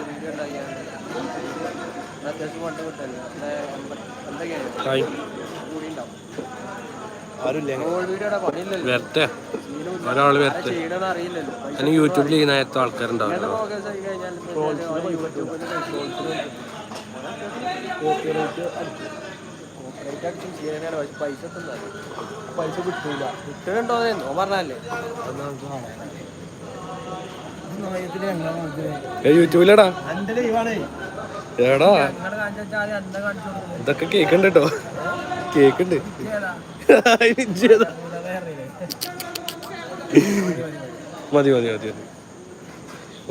Video ഉണ്ടാക്കിയാണ് അത്യാവശ്യം fund കിട്ടല്ലേ എന്തൊക്കെയാണ് കൂടി ഉണ്ടാവും വരട്ടെ. ഒരാൾ വരട്ടെ അതിന് യൂട്യൂബിൽ ഈ നേരത്തെ ആൾക്കാരുണ്ടാവും പൈസ കിട്ടൂല. കിട്ടുന്നുണ്ടോ എന്നോ പറഞ്ഞല്ലേ അത് നമുക്ക് കാണാം നയത്തിന് ഞങ്ങളെ മനസ്സിലായി ഏ യൂട്യൂബിലടാ. എടാ. ഇതൊക്കെ കേക്കുണ്ട് കേട്ടോ കേക്കുണ്ട് മതി മതി മതി മതി.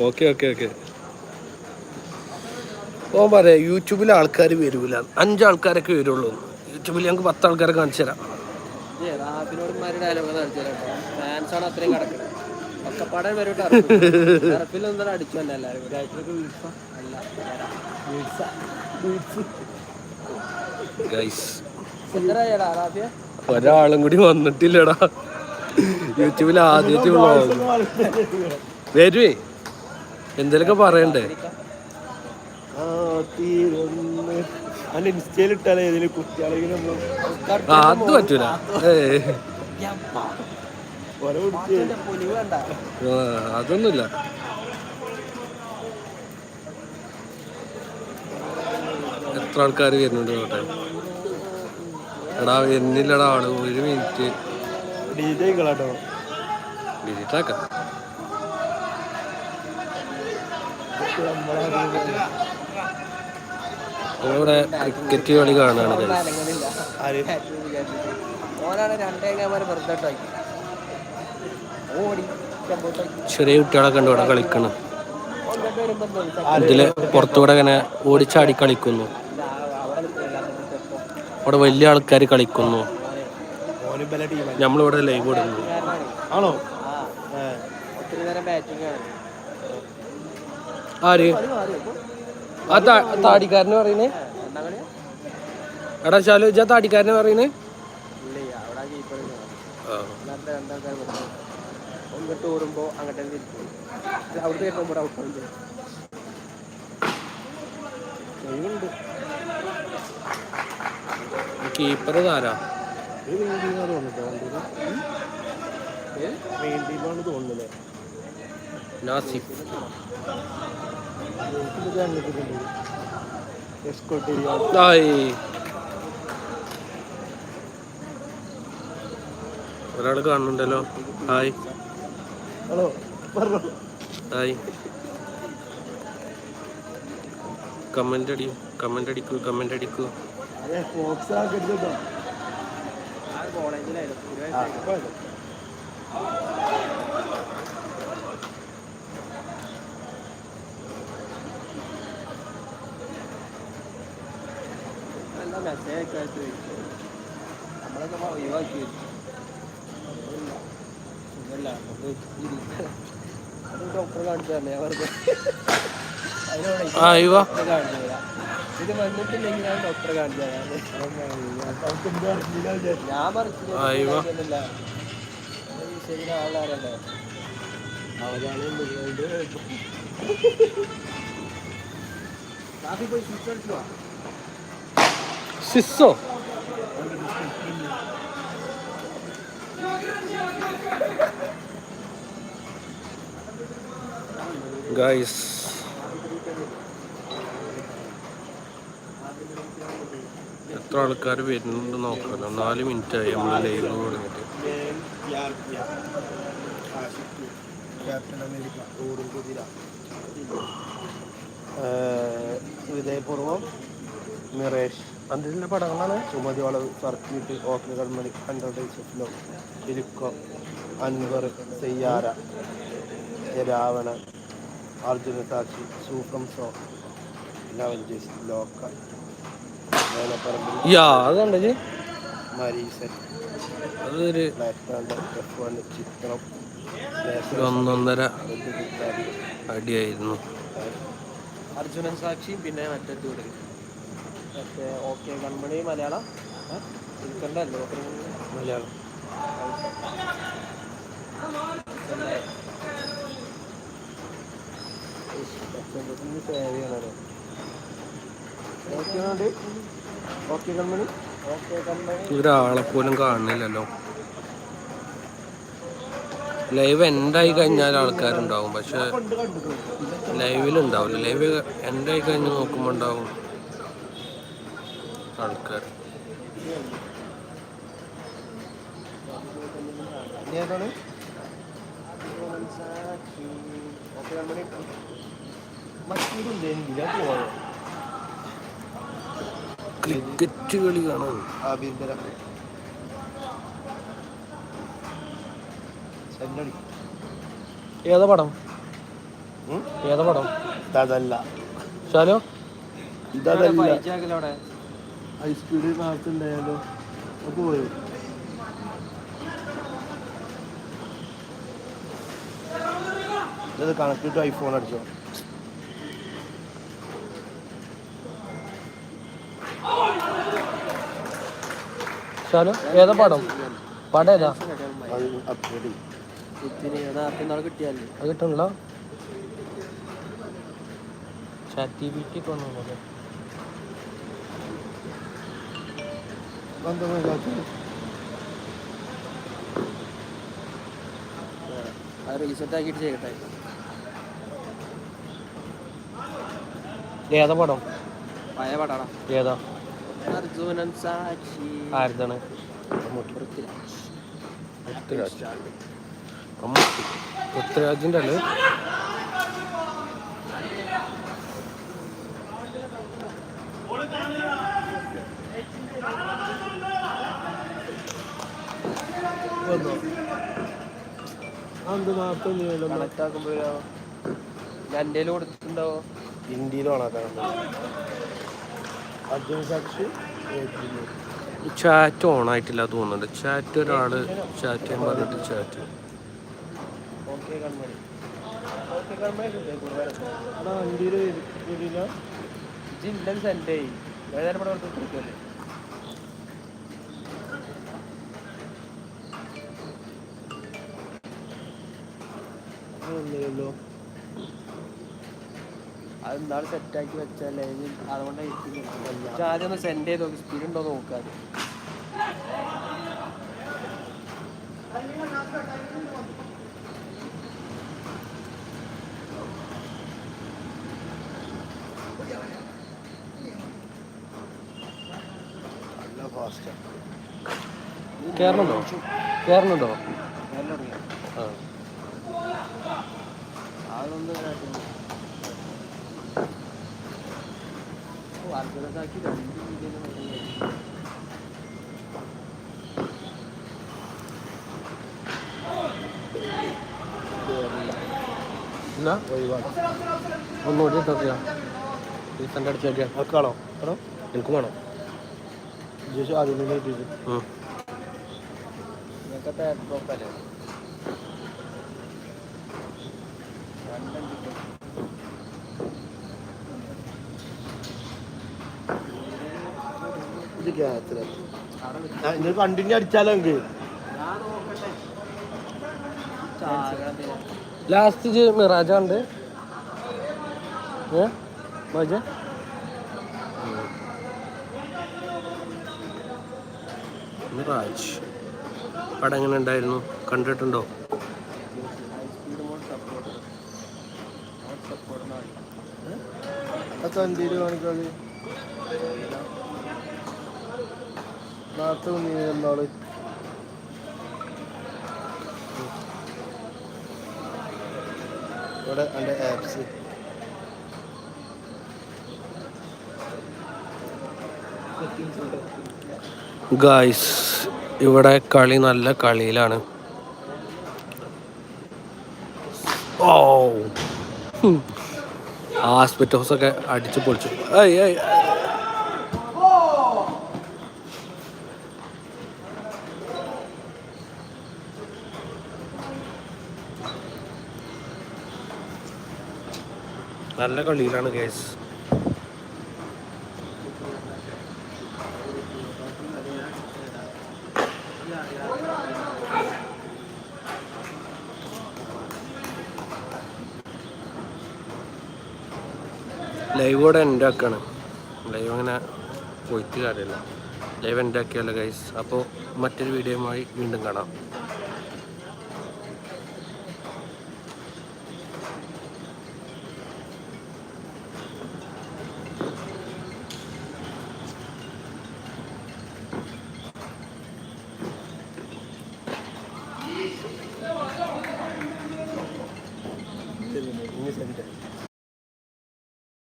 Okay okay okay. ഓ പറയാ യൂട്യൂബിൽ ആൾക്കാർ വരൂല. അഞ്ചാൾക്കാരൊക്കെ വരുള്ളൂ. യൂട്യൂബിൽ ഞങ്ങൾക്ക് പത്ത് ആൾക്കാരെ കാണിച്ചു തരാം. ഡയലോഗ് കാണിച്ചു തരാം ഫാൻസ് ആണ് അത്രയും കിടക്കുന്നത് ഒക്കപ്പാടെ വരും ടെറപ്പിൽ ഒന്നും അടിച്ചു തന്നെ എല്ലാവരും അല്ല ഒരാളും കൂടി വന്നിട്ടില്ലടാ. യൂട്യൂബിൽ ആദ്യത്തെ വരുവേ. എന്തേലൊക്കെ പറയണ്ടേ? അത് പറ്റൂല. ഏ അതൊന്നുമില്ല. എത്ര ആൾക്കാർ വരുന്നുണ്ട് നോട്ടെ എടാ എന്നില്ലടാ ആൾ. ഒരു മിനിറ്റ്. ഡിലീറ്റ് ആക്കാം. ഇവിടെ ക്രിക്കറ്റ് കളി കാണാണ് ഓനാണ് രണ്ടേ ഓടി ചെമ്പോട്ടാക്കി ചെറിയ കുട്ടികളൊക്കെ ഉണ്ട് ഇവിടെ കളിക്കണം. ഇതിൽ പുറത്തുകൂടെ ഇങ്ങനെ ഓടിച്ചാടി കളിക്കുന്നു. ഇവിടെ വലിയ ആൾക്കാർ കളിക്കുന്നു. നമ്മളിവിടെ ലൈവ് ഇടുന്നു ആണോ? ആ ആര്? ആ താ- താടിക്കാരന് പറയുന്നേ. കളിയാ എടാ ശാലു താടിക്കാരനെ താടിക്കാരന് പറയുന്നേ. ഇല്ലേ അവിടെ കീപ്പർ അങ്ങോട്ട് തന്നെ തിരിച്ചു അവിടുത്തെ കേട്ടോ ഇവിടെ ഔട്ട് ഉണ്ട് കഴിവുണ്ട് കീപ്പർ താരാ തോന്നുന്നില്ലേ നാസിഫ്. ഒരാൾ കാണുന്നുണ്ടല്ലോ. ഹായ്. ഹലോ പറഞ്ഞോ ഹായ്. കമന്റ് അടി കമന്റ് അടിക്കൂ കമന്റ് അടിക്കൂ. നമ്മളൊക്കെ ഫോക്സ് ആക്കരുത് കേട്ടോ ആ കോളേജിലായിരുന്നു ഒരു ആ വയസ്സായി കുഴപ്പമില്ല. എന്താ മെസ്സേജ് ഒക്കെ ആയിട്ട് നമ്മളൊക്കെ ഒഴിവാക്കി അത് ഡോക്ടറെ കാണിച്ചു തന്നെ വെറുതെ ഇത് വന്നിട്ടില്ലെങ്കിൽ ഞാൻ ഡോക്ടറെ കാണിച്ചു തരാം. ഞാൻ പറിച്ചില്ല ആളാരല്ലേ സിസ്സോ? ഗൈസ് എത്ര ആൾക്കാർ വരുന്നുണ്ട് നോക്കാലോ നാല് മിനിറ്റ് ആയി നമ്മൾ ലൈവ് തുടങ്ങിയിട്ട്. ക്യാപ്റ്റൻ അമേരിക്ക അതിന്റെ പടങ്ങളാണ്. Sumathi Valavu circuit okay Kanmani hundred days of ഇരിക്കം Anwar Saiyaara Ravana Arjuna Sakshi സൂക്കം സോ ലവഞ്ചേസ് ലോക്ക മരീസൻ അതൊരു ചിത്രം ഒന്നൊന്നര അടിയായിരുന്നു. അർജുനൻ സാക്ഷിയും പിന്നെ മറ്റേ മറ്റേ ഓക്കെ കൺമണി മലയാളം? ഉൾക്കണ്ടല്ലോ മലയാളം. ചെമ്പത്തിന് save ചെയ്യണല്ലോ. Okay okay company? Okay company? ഒരാളെ പോലും കാണുന്നില്ലല്ലോ. ലൈവ് എൻഡായി കഴിഞ്ഞാൽ ആൾക്കാരുണ്ടാവും. പക്ഷെ ലൈവിൽ ഉണ്ടാവില്ല ലൈവ് എൻഡായി കഴിഞ്ഞ് നോക്കുമ്പോൾ ഉണ്ടാവും. ആൾക്കാർ. ക്രിക്കറ്റ് കളി കാണാൻ ആഭ്യന്തര. ഏതാ പടം? ഏതാ പടം? ഇതല്ല ശാലോ ഇതല്ല പൈച്ചാക്കലോടെ ഹൈ ഭാഗത്തുണ്ടായാലോ അപ്പൊ ഉണ്ടായാലോ പോയോ? ഇത് കണക്ട് ടു ഐഫോൺ അടിച്ചോ. ശാലോ ഏതാ പടം? പടം ഏതാ? കിട്ടണില്ല. ചാറ്റ് ടി വി വന്നു പോലെ അത് റീസെറ്റ് ആക്കിയിട്ട് ചെയ്യട്ടെ. ഏതാ പടം? പഴയ പടാടാ ഏതാ? അർജുനൻ സാക്ഷി. ആരുതാണ്? പൃഥ്വിരാജിന്റെ അല്ലേ? മമ്മൂട്ടി പൃഥ്വിരാജിന്റെ അത് നേരത്തെ എന്റെ കൊടുത്തിട്ടുണ്ടാവോ? സാക്ഷി ചാറ്റ് ഓൺ ആയിട്ടില്ല തോന്നുന്നുണ്ട്. ചാറ്റ് ഒരാൾ ചാറ്റ് ചെയ്യാൻ പറഞ്ഞിട്ട് chat okay Kanmani. Okay Kanmani. എടാ വണ്ടിയിൽ വരില്ല ജില്ലൻ സെൻഡ് ചെയ്യും ഏതായാലും ഇവിടെ കൊടുത്ത് കൊടുക്കല്ലേ ഒന്നുമില്ലല്ലോ അത് നാളെ സെറ്റാക്കി വെച്ചാലേ പക്ഷെ ആദ്യം ഒന്ന് സെൻഡ് ചെയ്ത് നോക്കി. സ്പീഡ് ഉണ്ടോ നോക്കാതെ നല്ല ഫാസ്റ്റ് കയറണുണ്ടോ കയറണുണ്ടോ ഞാൻ ആ. അതൊന്ന് അർജുനസാക്കി രണ്ട് രീതിയിലും. ഇല്ല ഒഴിവാക്കി ഒന്നുകൂടി ഇട്ടോക്കിയാ? റീസെന്റ് അടിച്ച് നോക്കിയാ ആക്കാണോ എടോ എനിക്കും വേണോ. ജോഷി ആദ്യം തന്നെ ഇത്. ഇത് കണ്ടിന്യൂ അടിച്ചാലോ എനിക്ക് ലാസ്റ്റ് മിറാജ ഉണ്ട് ഏ? മിറാജ്? പടം എങ്ങനെ ഉണ്ടായിരുന്നു? കണ്ടിട്ടുണ്ടോ? കണ്ടിയിൽ കാണിക്കാതെ നേരത്തെ നീ ഇവിടെ എന്റെ ആപ്സ് ഗായ്സ് ഇവിടെ കളി നല്ല കളിയിലാണ്. ഓ ഹോസ്പിറ്റൽസ് ഒക്കെ അടിച്ചു പൊളിച്ചു. ഏയ് ഏയ് നല്ല കളിയിലാണ് കേസ് ലൈവ് കൂടെ എന്റെ ആക്കാണ്. ലൈവ് അങ്ങനെ പോയിട്ട് കാര്യമില്ല. ലൈവ് എന്റെ ആക്കിയല്ലോ ഗൈസ് അപ്പോൾ മറ്റൊരു വീഡിയോയുമായി വീണ്ടും കാണാം.